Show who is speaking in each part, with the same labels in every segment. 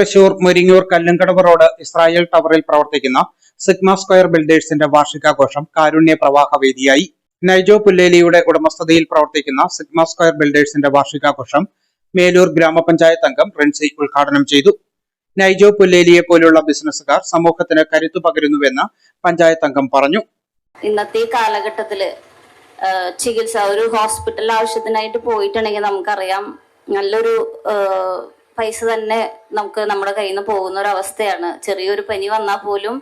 Speaker 1: Thrissur Muringoor Kallumkadavu road Israel ടവറിൽ പ്രവർത്തിക്കുന്ന sigma square ബിൽഡേഴ്സിന്റെ വാർഷികാഘോഷം കാരുണ്യ പ്രവാഹ വേദിയായി. നൈജോ പുല്ലേലിയുടെ ഉടമസ്ഥതയിൽ പ്രവർത്തിക്കുന്ന സിഗ്മ സ്ക്വയർ ബിൽഡേഴ്സിന്റെ വാർഷികാഘോഷം മേലൂർ ഗ്രാമപഞ്ചായത്ത് അംഗം റിൻസി ഉദ്ഘാടനം ചെയ്തു. നൈജോ പുല്ലേലിയെ പോലുള്ള ബിസിനസ്സുകാർ സമൂഹത്തിന് കരുത്തു പകരുന്നുവെന്ന് പഞ്ചായത്ത് അംഗം പറഞ്ഞു.
Speaker 2: ഇന്നത്തെ കാലഘട്ടത്തിൽ ചികിത്സ ഒരു ഹോസ്പിറ്റൽ ആവശ്യത്തിനായിട്ട് പോയിട്ടുണ്ടെങ്കിൽ നമുക്കറിയാം നല്ലൊരു പൈസ തന്നെ നമുക്ക് നമ്മുടെ കയ്യിൽ നിന്ന് പോകുന്ന ഒരു അവസ്ഥയാണ് ചെറിയൊരു പനി വന്നാൽ പോലും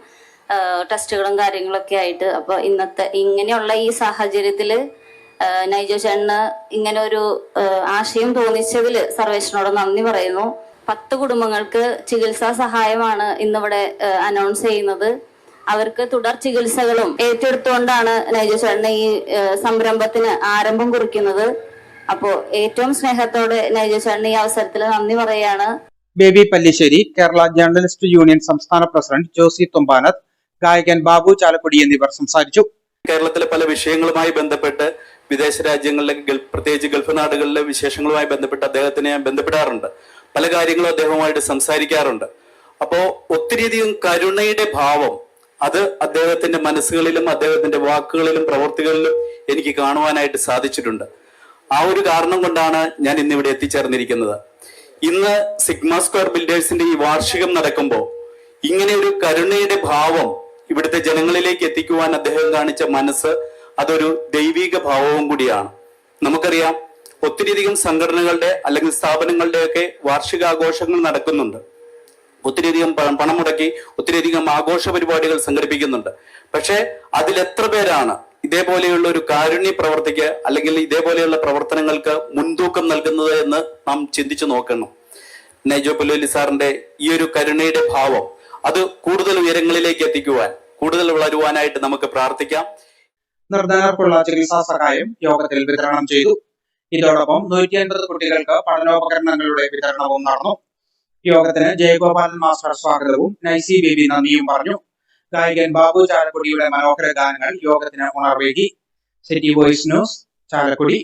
Speaker 2: ടെസ്റ്റുകളും കാര്യങ്ങളൊക്കെ ആയിട്ട്. അപ്പൊ ഇന്നത്തെ ഇങ്ങനെയുള്ള ഈ സാഹചര്യത്തിൽ നൈജോ ചേട്ടന് ഇങ്ങനെ ഒരു ആശയം തോന്നിച്ചതിൽ സർവേഷനോട് നന്ദി പറയുന്നു. പത്ത് കുടുംബങ്ങൾക്ക് ചികിത്സാ സഹായമാണ് ഇന്നിവിടെ അനൗൺസ് ചെയ്യുന്നത്. അവർക്ക് തുടർ ചികിത്സകളും ഏറ്റെടുത്തുകൊണ്ടാണ് നൈജോ ചേട്ടന് ഈ സംരംഭത്തിന് ആരംഭം കുറിക്കുന്നത്. അപ്പോ ഏറ്റവും സ്നേഹത്തോടെ നൈജ ചേട്ടന് ഈ അവസരത്തിൽ നന്ദി പറയാണ്.
Speaker 1: Baby Pallissery Kerala journalist union സംസ്ഥാന പ്രസിഡന്റ് ജോസി തുമ്പാനത്ത് ഗായകൻ ബാബു ചാലക്കുടി എന്നിവർ സംസാരിച്ചു.
Speaker 3: കേരളത്തിലെ പല വിഷയങ്ങളുമായി ബന്ധപ്പെട്ട് വിദേശ രാജ്യങ്ങളിലെ പ്രത്യേകിച്ച് ഗൾഫ് നാടുകളിലെ വിശേഷങ്ങളുമായി ബന്ധപ്പെട്ട് അദ്ദേഹത്തിനെ ഞാൻ ബന്ധപ്പെടാറുണ്ട്. പല കാര്യങ്ങളും അദ്ദേഹവുമായിട്ട് സംസാരിക്കാറുണ്ട്. അപ്പോ ഒത്തിരിയധികം കരുണയുടെ ഭാവം അത് അദ്ദേഹത്തിന്റെ മനസ്സുകളിലും അദ്ദേഹത്തിന്റെ വാക്കുകളിലും പ്രവർത്തികളിലും എനിക്ക് കാണുവാനായിട്ട് സാധിച്ചിട്ടുണ്ട്. ആ ഒരു കാരണം കൊണ്ടാണ് ഞാൻ ഇന്നിവിടെ എത്തിച്ചേർന്നിരിക്കുന്നത്. ഇന്ന് സിഗ്മ സ്ക്വയർ ബിൽഡേഴ്സിന്റെ ഈ വാർഷികം നടക്കുമ്പോൾ ഇങ്ങനെ ഒരു കരുണയുടെ ഭാവം ഇവിടുത്തെ ജനങ്ങളിലേക്ക് എത്തിക്കുവാൻ അദ്ദേഹം കാണിച്ച മനസ്സ് അതൊരു ദൈവിക ഭാവവും കൂടിയാണ്. നമുക്കറിയാം ഒത്തിരിയധികം സംഘടനകളുടെ അല്ലെങ്കിൽ സ്ഥാപനങ്ങളുടെയൊക്കെ വാർഷികാഘോഷങ്ങൾ നടക്കുന്നുണ്ട്. ഒത്തിരിയധികം പണം മുടക്കി ഒത്തിരിയധികം ആഘോഷ പരിപാടികൾ സംഘടിപ്പിക്കുന്നുണ്ട്. പക്ഷേ അതിൽ എത്ര പേരാണ് ഇതേപോലെയുള്ള ഒരു കാരുണ്യ പ്രവർത്തിക്ക് അല്ലെങ്കിൽ ഇതേപോലെയുള്ള പ്രവർത്തനങ്ങൾക്ക് മുൻതൂക്കം നൽകുന്നത് എന്ന് നാം ചിന്തിച്ചു നോക്കണം നൈജോ പുലോലി സാറിന്റെ ഈ ഒരു കരുണയുടെ ഭാവം അത് കൂടുതൽ ഉയരങ്ങളിലേക്ക് എത്തിക്കുവാൻ കൂടുതൽ വളരുവാനായിട്ട് നമുക്ക് പ്രാർത്ഥിക്കാം.
Speaker 1: നിർധനർക്കുള്ള ചികിത്സാ സഹായം യോഗത്തിൽ വിതരണം ചെയ്തു. ഇതോടൊപ്പം നൂറ്റി അൻപത് കുട്ടികൾക്ക് പഠനോപകരണങ്ങളുടെ വിതരണവും നടന്നു. യോഗത്തിന് ജയഗോപാലൻ മാസ്റ്റർ സ്വാഗതവും നൈസി ബേബി നന്ദിയും പറഞ്ഞു. ഗായകൻ ബാബു ചാലക്കുടിയുടെ മനോഹര ഗാനങ്ങൾ യോഗത്തിന് ഉണർവേകി. City voice news Chalakudy.